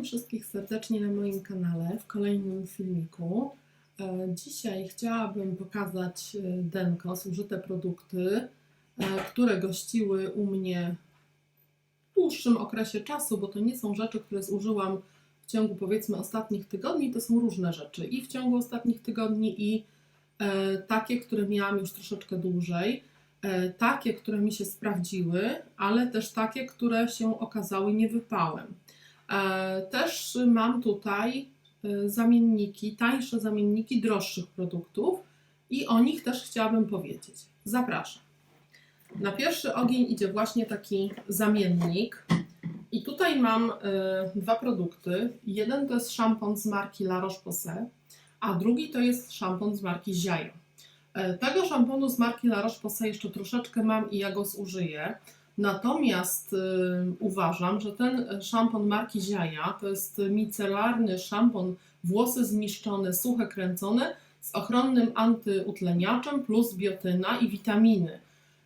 Witam wszystkich serdecznie na moim kanale w kolejnym filmiku. E, Dzisiaj chciałabym pokazać e, Denko, zużyte produkty, e, które gościły u mnie w dłuższym okresie czasu, bo to nie są rzeczy, które zużyłam w ciągu powiedzmy ostatnich tygodni, to są różne rzeczy i w ciągu ostatnich tygodni i takie, które miałam już troszeczkę dłużej, takie, które mi się sprawdziły, ale też takie, które się okazały niewypałem. E, Też mam tutaj e, zamienniki, tańsze zamienniki droższych produktów i o nich też chciałabym powiedzieć. Zapraszam. Na pierwszy ogień idzie właśnie taki zamiennik. I tutaj mam e, dwa produkty. Jeden to jest szampon z marki La Roche-Posay, a drugi to jest szampon z marki Ziaja. E, Tego szamponu z marki La Roche-Posay jeszcze troszeczkę mam i ja go zużyję. Natomiast y, uważam, że ten szampon marki Ziaja to jest micelarny szampon włosy zniszczone, suche kręcone z ochronnym antyutleniaczem plus biotyna i witaminy.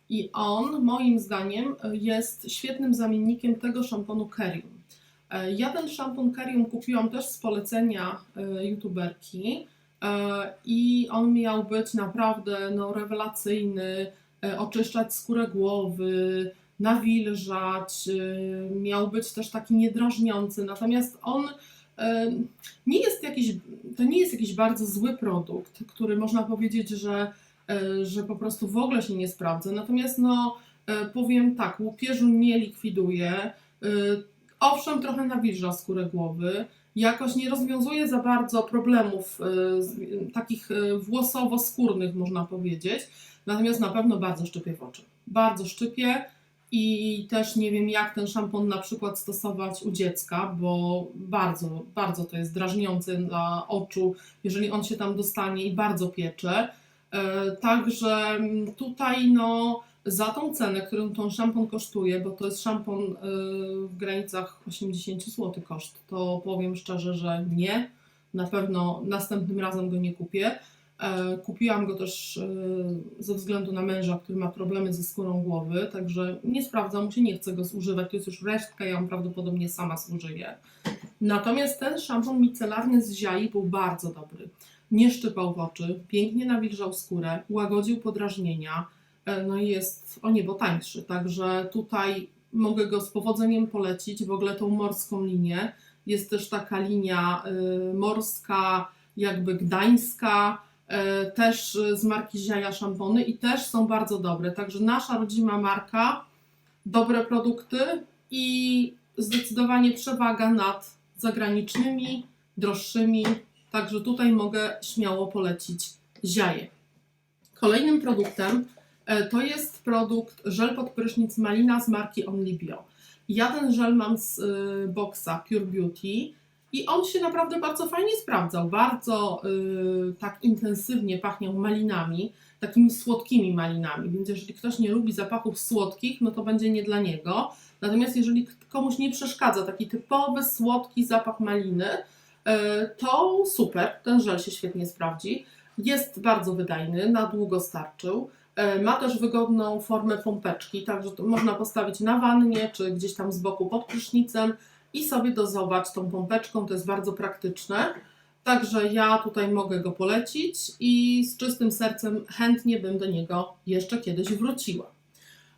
I on moim zdaniem jest świetnym zamiennikiem tego szamponu Kerium. E, Ja ten szampon Kerium kupiłam też z polecenia e, youtuberki e, i on miał być naprawdę no, rewelacyjny, oczyszczać skórę głowy, nawilżać, y, miał być też taki niedrażniący, natomiast on y, nie jest jakiś, to nie jest jakiś bardzo zły produkt, który można powiedzieć, że, y, że po prostu w ogóle się nie sprawdza, natomiast no powiem tak, łupieżu nie likwiduje, owszem trochę nawilża skórę głowy, jakoś nie rozwiązuje za bardzo problemów takich włosowo-skórnych można powiedzieć, natomiast na pewno bardzo szczypie w oczy. Bardzo szczypie, i też nie wiem, jak ten szampon na przykład stosować u dziecka, bo bardzo, bardzo to jest drażniące dla oczu, jeżeli on się tam dostanie i bardzo piecze. E, Także tutaj no, za tą cenę, którą ten szampon kosztuje, bo to jest szampon e, w granicach 80 zł koszt, to powiem szczerze, że nie. Na pewno następnym razem go nie kupię. E, Kupiłam go też e, ze względu na męża, który ma problemy ze skórą głowy, także nie sprawdzam się, nie chcę go zużywać. To jest już resztka, ja prawdopodobnie sama zużyję. Natomiast ten szampon micelarny z Ziai był bardzo dobry. Nie szczypał w oczy, pięknie nawilżał skórę, łagodził podrażnienia, e, no i jest o niebo tańszy. Także tutaj mogę go z powodzeniem polecić, w ogóle tą morską linię. Jest też taka linia morska, jakby gdańska, też z marki Ziaja szampony i też są bardzo dobre. Także nasza rodzima marka, dobre produkty i zdecydowanie przewaga nad zagranicznymi, droższymi. Także tutaj mogę śmiało polecić Ziaję. Kolejnym produktem e, to jest produkt żel pod prysznic Malina z marki Only Bio. Ja ten żel mam z y, boxa Pure Beauty i on się naprawdę bardzo fajnie sprawdzał. Bardzo y, tak intensywnie pachniał malinami, takimi słodkimi malinami. Więc jeżeli ktoś nie lubi zapachów słodkich, no to będzie nie dla niego. Natomiast jeżeli komuś nie przeszkadza taki typowy słodki zapach maliny, y, to super, ten żel się świetnie sprawdzi. Jest bardzo wydajny, na długo starczył. E, Ma też wygodną formę pompeczki, także można postawić na wannie czy gdzieś tam z boku pod prysznicem i sobie dozować tą pompeczką, to jest bardzo praktyczne. Także ja tutaj mogę go polecić i z czystym sercem chętnie bym do niego jeszcze kiedyś wróciła.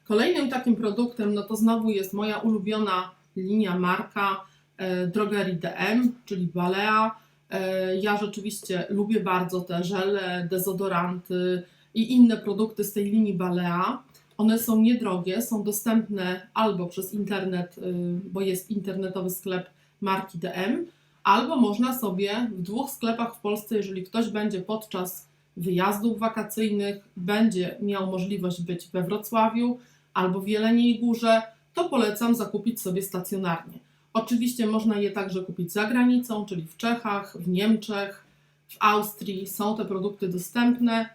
Kolejnym takim produktem, no to znowu jest moja ulubiona linia marka e, DM, czyli Balea. E, ja rzeczywiście lubię bardzo te żele, dezodoranty i inne produkty z tej linii Balea. One są niedrogie, są dostępne albo przez internet, y, bo jest internetowy sklep marki DM, albo można sobie w dwóch sklepach w Polsce, jeżeli ktoś będzie podczas wyjazdów wakacyjnych, będzie miał możliwość być we Wrocławiu albo w Jeleniej Górze, to polecam zakupić sobie stacjonarnie. Oczywiście można je także kupić za granicą, czyli w Czechach, w Niemczech, w Austrii są te produkty dostępne.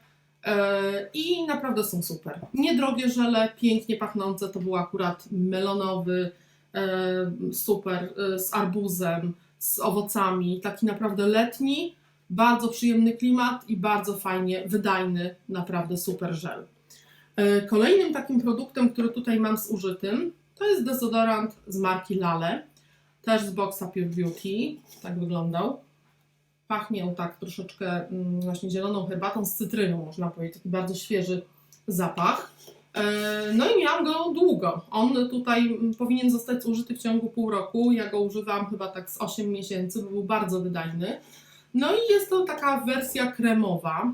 E, I naprawdę są super. Niedrogie żele, pięknie pachnące. To był akurat melonowy, e, super, e, z arbuzem, z owocami. Taki naprawdę letni, bardzo przyjemny klimat i bardzo fajnie wydajny, naprawdę super żel. Kolejnym takim produktem, który tutaj mam zużytym, to jest dezodorant z marki Lale. też z boxa Pure Beauty, tak wyglądał. Pachnie tak troszeczkę mm, właśnie zieloną herbatą z cytryną, można powiedzieć, taki bardzo świeży zapach. E, No i miałam go długo. On tutaj mm, powinien zostać użyty w ciągu pół roku. Ja go używam chyba tak z 8 miesięcy, bo był bardzo wydajny. No i jest to taka wersja kremowa.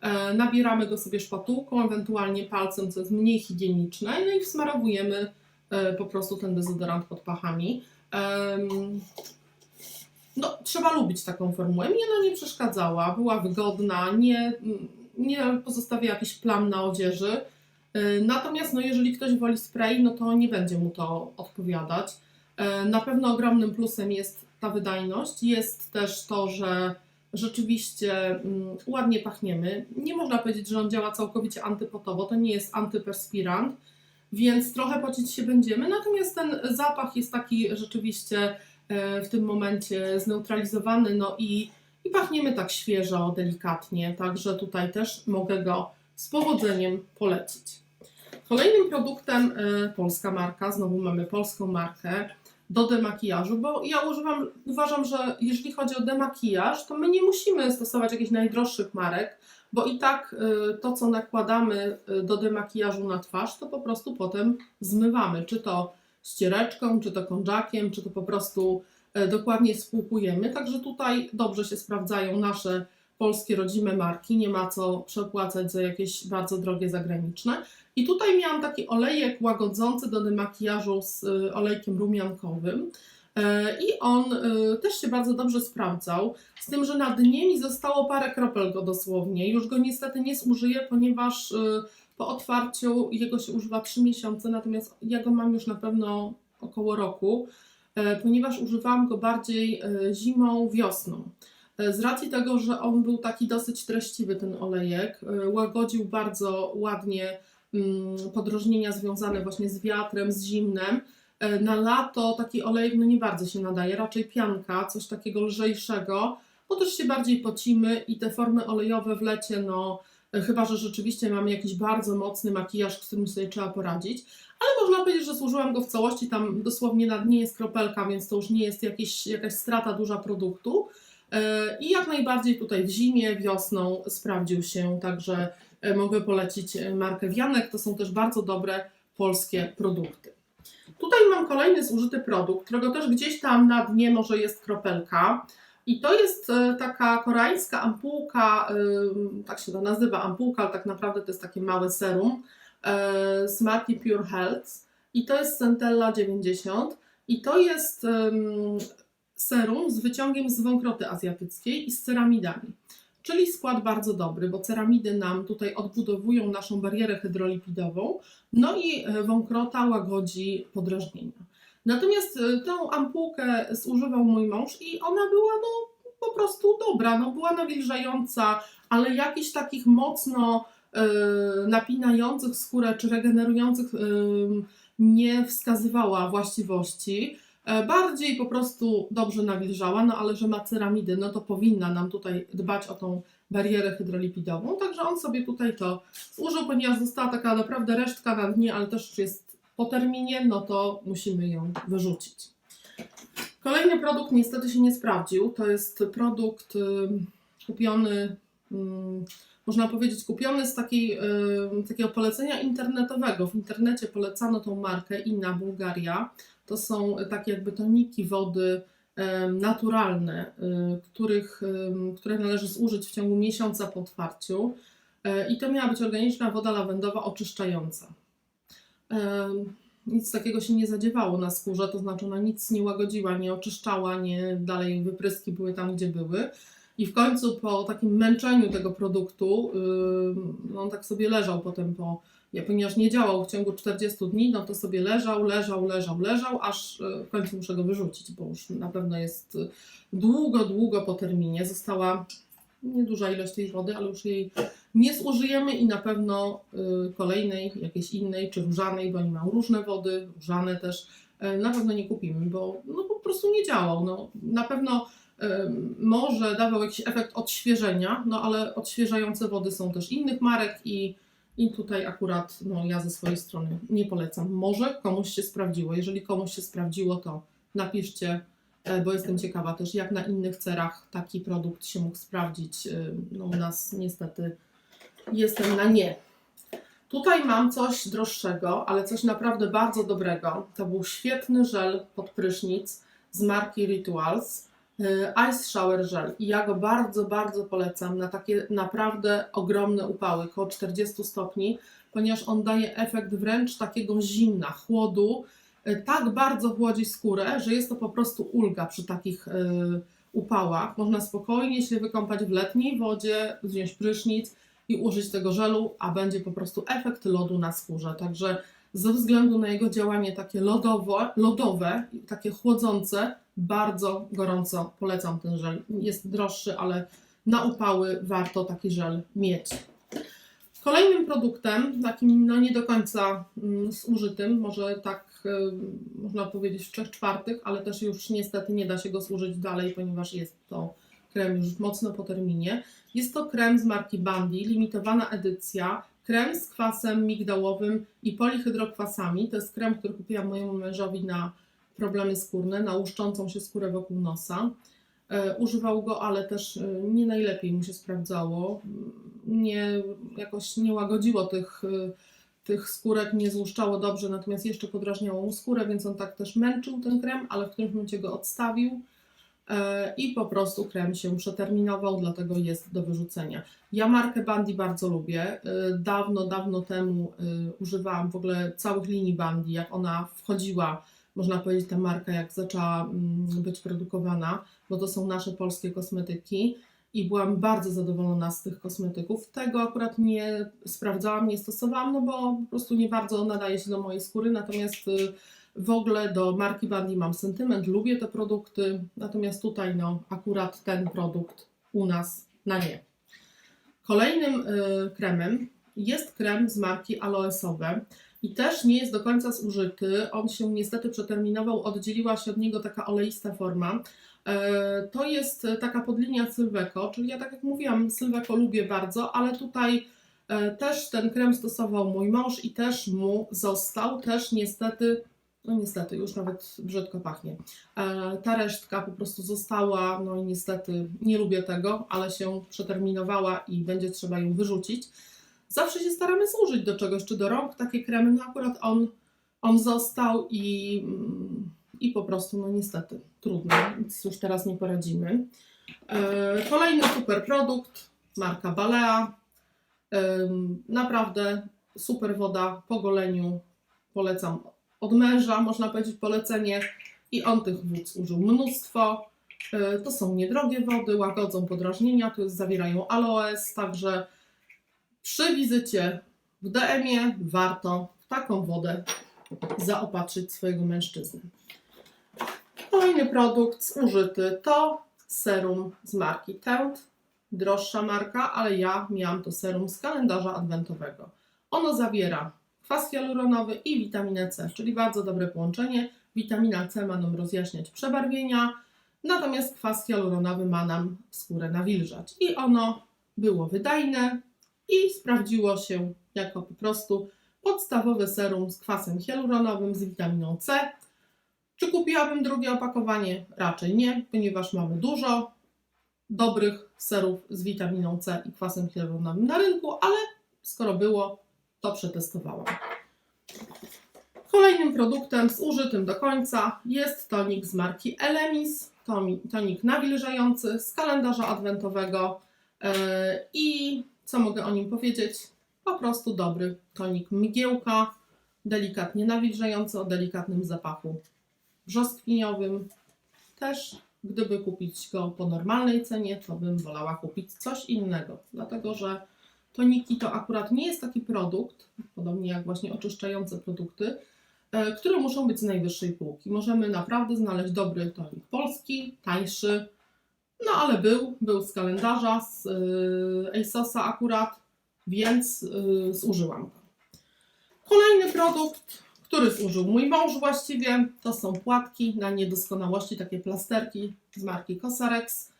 E, Nabieramy go sobie szpatułką, ewentualnie palcem, co jest mniej higieniczne, no i wsmarowujemy e, po prostu ten dezodorant pod pachami. No, trzeba lubić taką formułę. Mnie ona nie przeszkadzała, była wygodna, nie, nie pozostawia jakichś plam na odzieży. E, Natomiast no, jeżeli ktoś woli spray, no to nie będzie mu to odpowiadać. E, Na pewno ogromnym plusem jest ta wydajność. Jest też to, że rzeczywiście mm, ładnie pachniemy. Nie można powiedzieć, że on działa całkowicie antypotowo, to nie jest antyperspirant, więc trochę pocić się będziemy. Natomiast ten zapach jest taki rzeczywiście w tym momencie zneutralizowany, no i, i pachniemy tak świeżo, delikatnie, także tutaj też mogę go z powodzeniem polecić. Kolejnym produktem e, polska marka, znowu mamy polską markę do demakijażu, bo ja używam, uważam, że jeżeli chodzi o demakijaż, to my nie musimy stosować jakichś najdroższych marek, bo i tak e, to, co nakładamy e, do demakijażu na twarz, to po prostu potem zmywamy, czy to ściereczką, czy to kądżakiem, czy to po prostu e, dokładnie spłukujemy, także tutaj dobrze się sprawdzają nasze polskie rodzime marki, nie ma co przepłacać za jakieś bardzo drogie zagraniczne. I tutaj miałam taki olejek łagodzący do demakijażu z y, olejkiem rumiankowym. E, I on też się bardzo dobrze sprawdzał, z tym, że na dnie mi zostało parę kropel go dosłownie. Już go niestety nie zużyję, ponieważ po otwarciu jego się używa 3 miesiące, natomiast ja go mam już na pewno około roku, e, ponieważ używałam go bardziej e, zimą, wiosną. E, Z racji tego, że on był taki dosyć treściwy, ten olejek, łagodził bardzo ładnie mm, podróżnienia związane właśnie z wiatrem, z zimnem. Na lato taki olejek no nie bardzo się nadaje, raczej pianka, coś takiego lżejszego, bo też się bardziej pocimy i te formy olejowe w lecie, no chyba, że rzeczywiście mamy jakiś bardzo mocny makijaż, z którym sobie trzeba poradzić, ale można powiedzieć, że służyłam go w całości, tam dosłownie na dnie jest kropelka, więc to już nie jest jakieś, jakaś strata duża produktu. E, I jak najbardziej tutaj w zimie, wiosną sprawdził się, także e, mogę polecić e, markę Wianek. To są też bardzo dobre polskie produkty. Tutaj mam kolejny zużyty produkt, którego też gdzieś tam na dnie może jest kropelka. I to jest e, taka koreańska ampułka, ym, tak się to nazywa ampułka, ale tak naprawdę to jest takie małe serum e, Smarty Pure Health. I to jest Centella 90. I to jest serum z wyciągiem z wąkroty azjatyckiej i z ceramidami. Czyli skład bardzo dobry, bo ceramidy nam tutaj odbudowują naszą barierę hydrolipidową, no i e, wąkrota łagodzi podrażnienia. Natomiast e, tę ampułkę zużywał mój mąż i ona była no, po prostu dobra, no, była nawilżająca, ale jakichś takich mocno e, napinających skórę czy regenerujących e, nie wskazywała właściwości. Bardziej po prostu dobrze nawilżała, no ale że ma ceramidy, no to powinna nam tutaj dbać o tą barierę hydrolipidową, także on sobie tutaj to zużył, ponieważ została taka naprawdę resztka na dnie, ale też jest po terminie, no to musimy ją wyrzucić. Kolejny produkt niestety się nie sprawdził, to jest produkt kupiony, można powiedzieć kupiony z takiej, takiego polecenia internetowego. W internecie polecano tą markę Inna Bułgaria. To są takie jakby toniki wody naturalne, y, których, które należy zużyć w ciągu miesiąca po otwarciu. E, I to miała być organiczna woda lawendowa oczyszczająca. Nic takiego się nie zadziewało na skórze, to znaczy ona nic nie łagodziła, nie oczyszczała, nie dalej wypryski były tam, gdzie były. I w końcu po takim męczeniu tego produktu, on tak sobie leżał potem po, ja, ponieważ nie działał w ciągu 40 dni, no to sobie leżał, leżał, leżał, leżał, aż y, w końcu muszę go wyrzucić, bo już na pewno jest długo, długo po terminie. Została nieduża ilość tej wody, ale już jej nie zużyjemy i na pewno y, kolejnej, jakiejś innej, czy różanej, bo oni mają różne wody, różane też, y, na pewno nie kupimy, bo no, po prostu nie działał. No, na pewno może dawał jakiś efekt odświeżenia, no ale odświeżające wody są też innych marek i, i tutaj akurat no, ja ze swojej strony nie polecam. Może komuś się sprawdziło. Jeżeli komuś się sprawdziło, to napiszcie, bo jestem ciekawa też, jak na innych cerach taki produkt się mógł sprawdzić. E, No u nas niestety jestem na nie. Tutaj mam coś droższego, ale coś naprawdę bardzo dobrego. To był świetny żel pod prysznic z marki Rituals. e, Ice Shower Gel i ja go bardzo, bardzo polecam na takie naprawdę ogromne upały, około 40 stopni, ponieważ on daje efekt wręcz takiego zimna, chłodu. E, Tak bardzo chłodzi skórę, że jest to po prostu ulga przy takich e, upałach. Można spokojnie się wykąpać w letniej wodzie, wziąć prysznic i użyć tego żelu, a będzie po prostu efekt lodu na skórze. Także ze względu na jego działanie takie lodowe, lodowe takie chłodzące, bardzo gorąco polecam ten żel. Jest droższy, ale na upały warto taki żel mieć. Kolejnym produktem, takim no nie do końca mm, zużytym, może tak y, można powiedzieć w trzech czwartych, ale też już niestety nie da się go służyć dalej, ponieważ jest to krem już mocno po terminie. Jest to krem z marki Bandy, limitowana edycja, krem z kwasem migdałowym i polihydrokwasami. To jest krem, który kupiłam mojemu mężowi na problemy skórne, na łuszczącą się skórę wokół nosa. E, Używał go, ale też e, nie najlepiej mu się sprawdzało. Nie, jakoś nie łagodziło tych, e, tych skórek, nie złuszczało dobrze, natomiast jeszcze podrażniało mu skórę, więc on tak też męczył ten krem, ale w którymś momencie go odstawił e, i po prostu krem się przeterminował, dlatego jest do wyrzucenia. Ja markę Bandy bardzo lubię. E, Dawno, dawno temu e, używałam w ogóle całych linii Bandy, jak ona wchodziła, można powiedzieć, ta marka, jak zaczęła mm, być produkowana, bo to są nasze polskie kosmetyki i byłam bardzo zadowolona z tych kosmetyków. Tego akurat nie sprawdzałam, nie stosowałam, no bo po prostu nie bardzo nadaje się do mojej skóry, natomiast y, w ogóle do marki Bandy mam sentyment, lubię te produkty, natomiast tutaj no akurat ten produkt u nas na nie. Kolejnym y, kremem jest krem z marki Aloesowe i też nie jest do końca zużyty. On się niestety przeterminował, oddzieliła się od niego taka oleista forma. E, To jest taka podlinia Sylweco, czyli ja tak jak mówiłam, Sylweco lubię bardzo, ale tutaj e, też ten krem stosował mój mąż i też mu został, też niestety, no niestety, już nawet brzydko pachnie. E, Ta resztka po prostu została, no i niestety nie lubię tego, ale się przeterminowała i będzie trzeba ją wyrzucić. Zawsze się staramy zużyć do czegoś, czy do rąk takie kremy, no akurat on, on został i, mm, i po prostu, no niestety, trudno, nic już teraz nie poradzimy. E, Kolejny super produkt, marka Balea. Naprawdę super woda po goleniu, polecam od męża, można powiedzieć polecenie i on tych wód użył mnóstwo. E, To są niedrogie wody, łagodzą podrażnienia, tu jest, zawierają aloes, także przy wizycie w DM-ie warto taką wodę zaopatrzyć swojego mężczyznę. Kolejny produkt zużyty to serum z marki Teut. Droższa marka, ale ja miałam to serum z kalendarza adwentowego. Ono zawiera kwas hialuronowy i witaminę C, czyli bardzo dobre połączenie. Witamina C ma nam rozjaśniać przebarwienia, natomiast kwas hialuronowy ma nam skórę nawilżać. I ono było wydajne i sprawdziło się jako po prostu podstawowe serum z kwasem hialuronowym z witaminą C. Czy kupiłabym drugie opakowanie? Raczej nie, ponieważ mamy dużo dobrych serów z witaminą C i kwasem hialuronowym na rynku, ale skoro było, to przetestowałam. Kolejnym produktem zużytym do końca jest tonik z marki Elemis, tonik nawilżający z kalendarza adwentowego Yy, i co mogę o nim powiedzieć? Po prostu dobry tonik mgiełka, delikatnie nawilżający o delikatnym zapachu brzoskwiniowym. Też gdyby kupić go po normalnej cenie, to bym wolała kupić coś innego, dlatego że toniki to akurat nie jest taki produkt, podobnie jak właśnie oczyszczające produkty, e, które muszą być z najwyższej półki. Możemy naprawdę znaleźć dobry tonik polski, tańszy, no ale był, był z kalendarza, z yy, ASOSa akurat, więc yy, zużyłam go. Kolejny produkt, który zużył mój mąż właściwie, to są płatki na niedoskonałości, takie plasterki z marki Cosarex.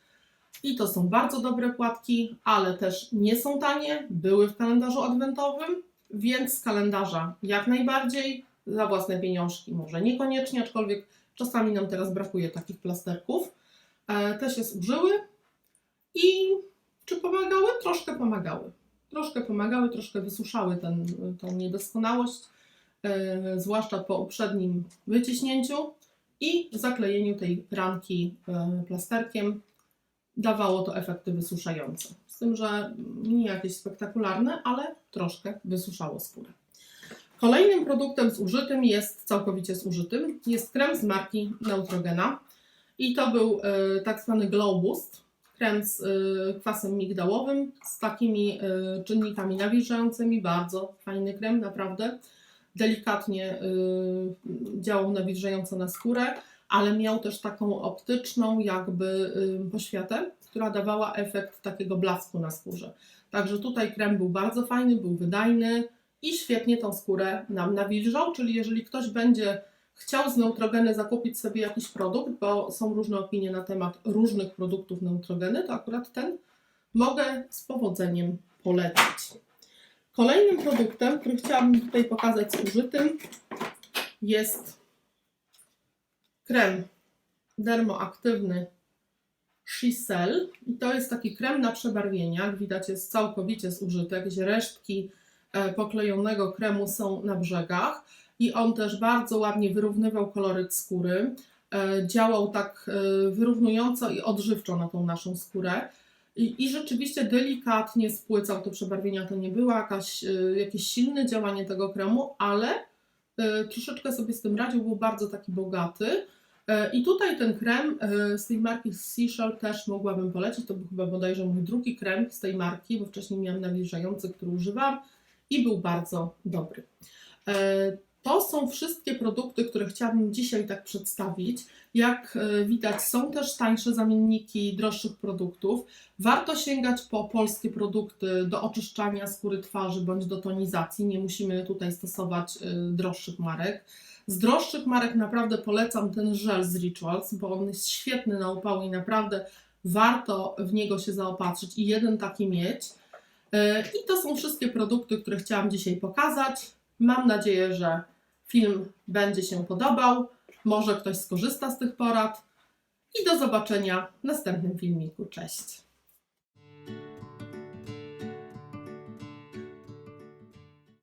I to są bardzo dobre płatki, ale też nie są tanie, były w kalendarzu adwentowym, więc z kalendarza jak najbardziej, za własne pieniążki może niekoniecznie, aczkolwiek Czasami nam teraz brakuje takich plasterków. E, Te się zużyły i czy pomagały? Troszkę pomagały. Troszkę pomagały, troszkę wysuszały ten, niedoskonałość, zwłaszcza po uprzednim wyciśnięciu i zaklejeniu tej ranki e, plasterkiem. Dawało to efekty wysuszające. Z tym, że nie jakieś spektakularne, ale troszkę wysuszało skórę. Kolejnym produktem zużytym jest całkowicie zużytym. Jest krem z marki Neutrogena. I to był e, tak zwany Glow Boost. Krem z e, kwasem migdałowym, z takimi e, czynnikami nawilżającymi. Bardzo fajny krem, naprawdę. Delikatnie e, działał nawilżająco na skórę, ale miał też taką optyczną jakby e, poświatę, która dawała efekt takiego blasku na skórze. Także tutaj krem był bardzo fajny, był wydajny i świetnie tą skórę nam nawilżał, czyli jeżeli ktoś będzie chciał z Neutrogeny zakupić sobie jakiś produkt, bo są różne opinie na temat różnych produktów Neutrogeny, to akurat ten mogę z powodzeniem polecić. Kolejnym produktem, który chciałabym tutaj pokazać z użytym, jest krem dermoaktywny Shisel. I to jest taki krem na przebarwienia. Jak widać, jest całkowicie zużyty. Jakieś resztki e, poklejonego kremu są na brzegach i on też bardzo ładnie wyrównywał koloryt skóry. E, Działał tak e, wyrównująco i odżywczo na tą naszą skórę. I, I rzeczywiście delikatnie spłycał te przebarwienia. To nie było jakaś, e, jakieś silne działanie tego kremu, ale e, troszeczkę sobie z tym radził. Był bardzo taki bogaty. E, I tutaj ten krem e, z tej marki Seashell też mogłabym polecić. To był chyba bodajże mój drugi krem z tej marki, bo wcześniej miałam nawilżający, który używam i był bardzo dobry. To są wszystkie produkty, które chciałabym dzisiaj tak przedstawić. Jak e, widać, są też tańsze zamienniki droższych produktów. Warto sięgać po polskie produkty do oczyszczania skóry twarzy bądź do tonizacji. Nie musimy tutaj stosować e, droższych marek. Z droższych marek naprawdę polecam ten żel z Rituals, bo on jest świetny na upały i naprawdę warto w niego się zaopatrzyć i jeden taki mieć. E, I to są wszystkie produkty, które chciałam dzisiaj pokazać. Mam nadzieję, że film będzie się podobał. Może ktoś skorzysta z tych porad. I do zobaczenia w następnym filmiku. Cześć!